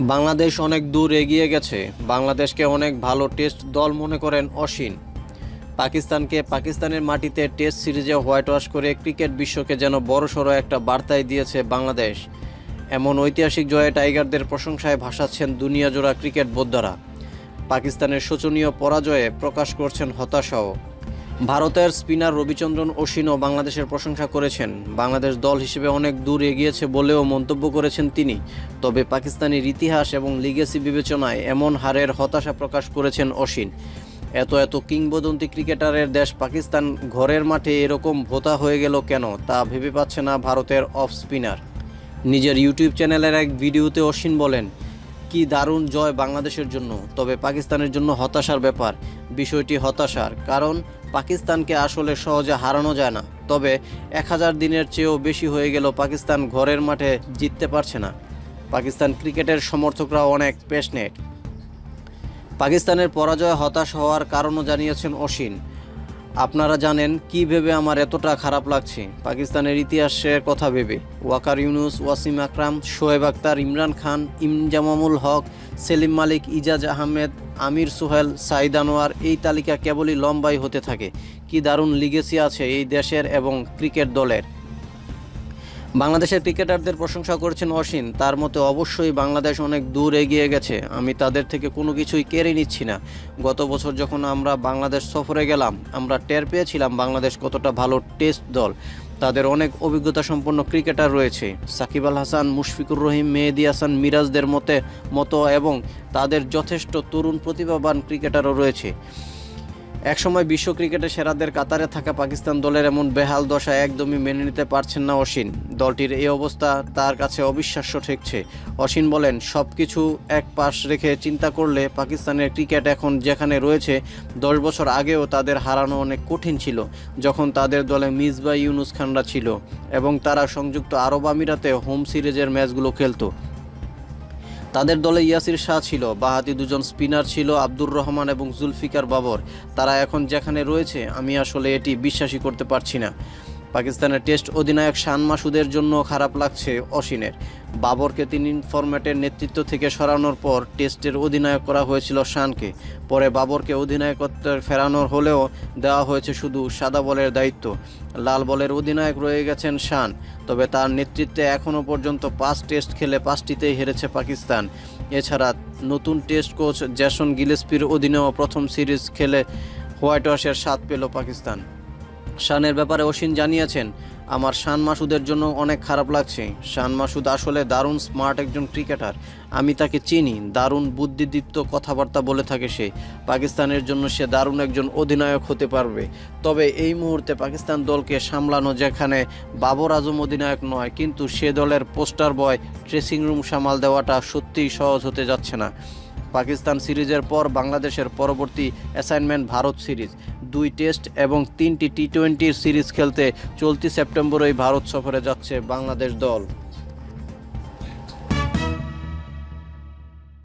বাংলাদেশ অনেক দূর এগিয়ে গেছে। বাংলাদেশকে অনেক ভালো টেস্ট দল মনে করেন অসীন। পাকিস্তানকে পাকিস্তানের মাটিতে টেস্ট সিরিজে হোয়াইট ওয়াশ করে ক্রিকেট বিশ্বকে যেন বড়সড় একটা বার্তাই দিয়েছে বাংলাদেশ। এমন ঐতিহাসিক জয়ে টাইগারদের প্রশংসায় ভাসাচ্ছেন দুনিয়াজোড়া ক্রিকেট বোদ্ধারা। পাকিস্তানের শোচনীয় পরাজয়ে প্রকাশ করছেন হতাশাও। ভারতের স্পিনার রবিচন্দ্রন অশ্বিনও বাংলাদেশের প্রশংসা করেছেন। বাংলাদেশ দল হিসেবে অনেক দূর এগিয়েছে বলেও মন্তব্য করেছেন তিনি। তবে পাকিস্তানের ইতিহাস এবং লিগেসি বিবেচনায় এমন হারের হতাশা প্রকাশ করেছেন অশ্বিন। এত এত কিংবদন্তি ক্রিকেটারের দেশ পাকিস্তান ঘরের মাঠে এরকম ভোতা হয়ে গেল কেন তা ভেবে পাচ্ছে না ভারতের অফ স্পিনার। নিজের ইউটিউব চ্যানেলের এক ভিডিওতে অশ্বিন বলেন, কি দারুণ জয় বাংলাদেশের জন্য, তবে পাকিস্তানের জন্য হতাশার ব্যাপার। বিষয়টি হতাশার, কারণ পাকিস্তানকে আসলে সহজে হারানো যায় না। তবে এক হাজার দিনের চেয়েও বেশি হয়ে গেল পাকিস্তান ঘরের মাঠে জিততে পারছে না। পাকিস্তান ক্রিকেটের সমর্থকরা অনেক পেশনেট। পাকিস্তানের পরাজয় হতাশ হওয়ার কারণও জানিয়েছেন অসীন আপনারা জানেন কি ভেবে আমার এতটা খারাপ লাগছে? পাকিস্তানের ইতিহাসের কথা ভেবে। ওয়াকার ইউনুস, ওয়াসিম আকরাম, শোয়েব আক্তার, ইমরান খান ইমজামামুল হক, সেলিম মালিক, ইজাজ আহমেদ, আমির সোহেল, সাইদ আনোয়ার এই তালিকা কেবলই লম্বাই হতে থাকে। কি দারুণ লিগেসি আছে এই দেশের এবং ক্রিকেট দলের। বাংলাদেশের ক্রিকেটারদের প্রশংসা করেছেন অসীম। তার মতে অবশ্যই বাংলাদেশ অনেক দূর এগিয়ে গেছে। আমি তাদের থেকে কোনো কিছুই কেড়ে নিচ্ছি না। গত বছর যখন আমরা বাংলাদেশ সফরে গেলাম, আমরা টের পেয়েছিলাম বাংলাদেশ কতটা ভালো টেস্ট দল। তাদের অনেক অভিজ্ঞতা সম্পন্ন ক্রিকেটার রয়েছে। সাকিব আল হাসান, মুশফিকুর রহিম, মেহেদি হাসান, মিরাজদের মতে মতো এবং তাদের যথেষ্ট তরুণ প্রতিভাবান ক্রিকেটারও রয়েছে। একসময় বিশ্ব ক্রিকেটে সেরাদের কাতারে থাকা পাকিস্তান দলের এমন বেহাল দশা একদমই মেনে নিতে পারছেন না অসীন। দলটির এই অবস্থা তার কাছে অবিশ্বাস্য ঠেকছে। অসীন বলেন সব কিছু এক পাশ রেখে চিন্তা করলে পাকিস্তানের ক্রিকেট এখন যেখানে রয়েছে, দশ বছর আগেও তাদের হারানো অনেক কঠিন ছিল, যখন তাদের দলে মিসবা ইউনুস খানরা ছিল এবং তারা সংযুক্ত আরব আমিরাতে হোম সিরিজের ম্যাচগুলো খেলতো। তাদের দলে ইয়াসির শাহ ছিল, বাহাতি দুজন স্পিনার ছিল আব্দুর রহমান এবং জুলফিকার বাবর। তারা এখন যেখানে রয়েছে, আমি আসলে এটি বিশ্বাসই করতে পারছি না। পাকিস্তানের টেস্ট অধিনায়ক শান মাসুদের জন্য খারাপ লাগছে অসীনের। বাবরকে তিনি ফরম্যাটের নেতৃত্ব থেকে সরানোর পর টেস্টের অধিনায়ক করা হয়েছিল শানকে। পরে বাবরকে অধিনায়কত্বের ফেরানোর হলেও দেওয়া হয়েছে শুধু সাদা বলের দায়িত্ব। লাল বলের অধিনায়ক রয়ে গেছেন শান, তবে তার নেতৃত্বে এখনও পর্যন্ত পাঁচ টেস্ট খেলে পাঁচটিতেই হেরেছে পাকিস্তান। এছাড়া নতুন টেস্ট কোচ জ্যাসন গিলেসপির অধীনেও প্রথম সিরিজ খেলে হোয়াইট ওয়াশের স্বাদ পেল পাকিস্তান। শানের ব্যাপারে অসীন জানিয়েছেন। আমার শান মাসুদের জন্য অনেক খারাপ লাগছে। শান মাসুদ আসলে দারুণ স্মার্ট একজন ক্রিকেটার। আমি তাকে চিনি, দারুণ বুদ্ধিদীপ্ত কথাবার্তা বলে থাকে সে। পাকিস্তানের জন্য সে দারুণ একজন অধিনায়ক হতে পারবে। তবে এই মুহূর্তে পাকিস্তান দলকে সামলানো যেখানে বাবর আজম অধিনায়ক নয়, কিন্তু সে দলের পোস্টার বয় ড্রেসিং রুম সামাল দেওয়াটা সত্যিই সহজ হতে যাচ্ছে না। পাকিস্তান সিরিজের পর বাংলাদেশের পরবর্তী অ্যাসাইনমেন্ট ভারত সিরিজ। দুই টেস্ট এবং তিনটি টি টোয়েন্টির সিরিজ খেলতে চলতি সেপ্টেম্বরেই ভারত সফরে যাচ্ছে বাংলাদেশ দল।